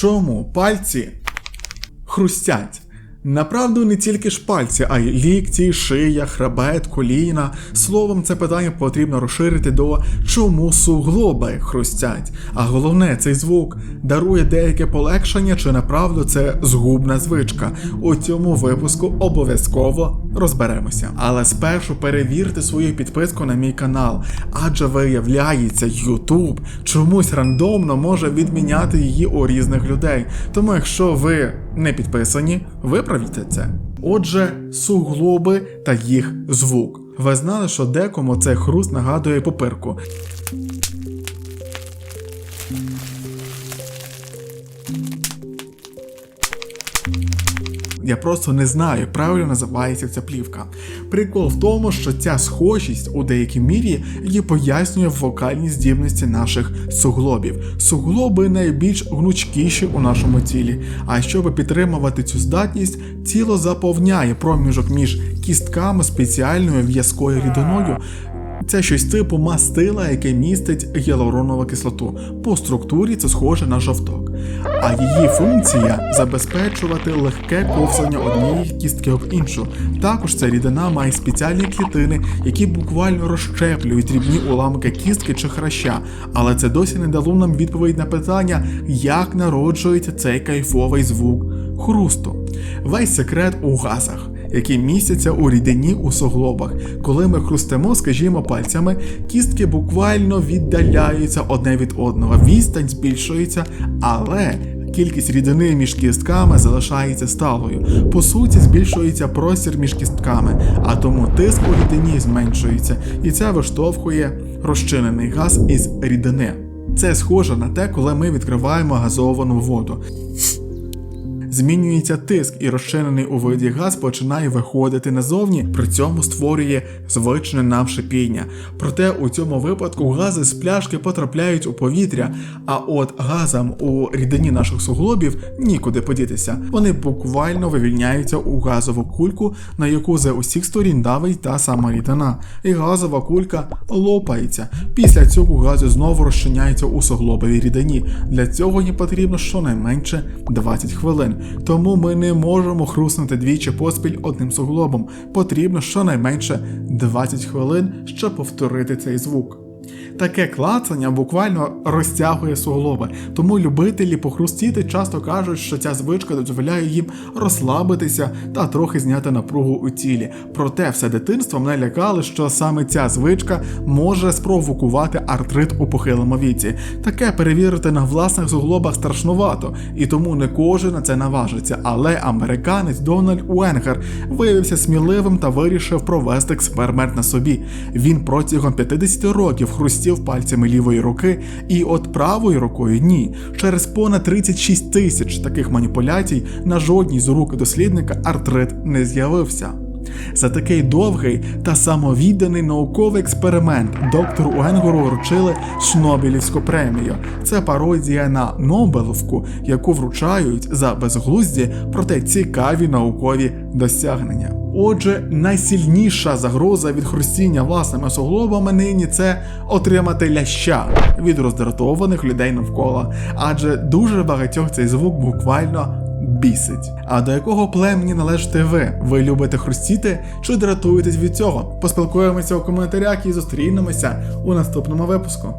чому пальці хрустять. Направду не тільки ж пальці, а й лікті, шия, хребет, коліна. Словом, це питання потрібно розширити до чому суглоби хрустять. А головне, цей звук дарує деяке полегшення, чи направду це згубна звичка. У цьому випуску обов'язково розберемося. Але спершу перевірте свою підписку на мій канал, адже виявляється, YouTube чомусь рандомно може відміняти її у різних людей. Тому якщо ви не підписані, виправіть це. Отже, суглоби та їх звук. Ви знали, що декому цей хруст нагадує попирку. Я просто не знаю, як правильно називається ця плівка. Прикол в тому, що ця схожість у деякій мірі її пояснює вокальні здібності наших суглобів. Суглоби найбільш гнучкіші у нашому тілі. А щоб підтримувати цю здатність, тіло заповняє проміжок між кістками спеціальною в'язкою рідиною. Це щось типу мастила, яке містить гіалуронову кислоту. По структурі це схоже на жовток. А її функція забезпечувати легке ковзання однієї кістки об іншу. Також ця рідина має спеціальні клітини, які буквально розщеплюють дрібні уламки кістки чи храща. Але це досі не дало нам відповідь на питання, як народжується цей кайфовий звук хрусту. Весь секрет у газах які містяться у рідині у суглобах. Коли ми хрустимо, скажімо, пальцями, кістки буквально віддаляються одне від одного, відстань збільшується, але. Кількість рідини між кістками залишається сталою. По суті, збільшується простір між кістками, а тому тиск у рідині зменшується, і це виштовхує розчинений газ із рідини. Це схоже на те, коли ми відкриваємо газовану воду. Змінюється тиск, і розчинений у виді газ починає виходити назовні, при цьому створює звичне нам шипіння. Проте у цьому випадку гази з пляшки потрапляють у повітря, а от газам у рідині наших суглобів нікуди подітися. Вони буквально вивільняються у газову кульку, на яку з усіх сторін давить та сама рідина, і газова кулька лопається. Після цього гази знову розчиняються у суглобовій рідині. Для цього їм потрібно щонайменше 20 хвилин. Тому ми не можемо хруснути двічі поспіль одним суглобом. Потрібно щонайменше 20 хвилин, щоб повторити цей звук. Таке клацання буквально розтягує суглоби, тому любителі похрустіти часто кажуть, що ця звичка дозволяє їм розслабитися та трохи зняти напругу у тілі. Проте все дитинство мене лякали, що саме ця звичка може спровокувати артрит у похилому віці. Таке перевірити на власних суглобах страшнувато, і тому не кожен на це наважиться. Але американець Дональд Уенгер виявився сміливим та вирішив провести експеримент на собі. Він протягом 50 років хрустів пальцями лівої руки, і от правою рукою ні. Через понад 36 тисяч таких маніпуляцій на жодній з рук дослідника артрит не з'явився. За такий довгий та самовідданий науковий експеримент доктору Уенгору вручили Шнобелівську премію. Це пародія на Нобеловку, яку вручають за безглузді, проте цікаві наукові досягнення. Отже, найсильніша загроза від хрустіння власними суглобами нині це отримати ляща від роздратованих людей навколо, адже дуже багатьох цей звук буквально бісить. А до якого племені належите ви? Ви любите хрустіти чи дратуєтесь від цього? Поспілкуємося у коментарях і зустрінемося у наступному випуску.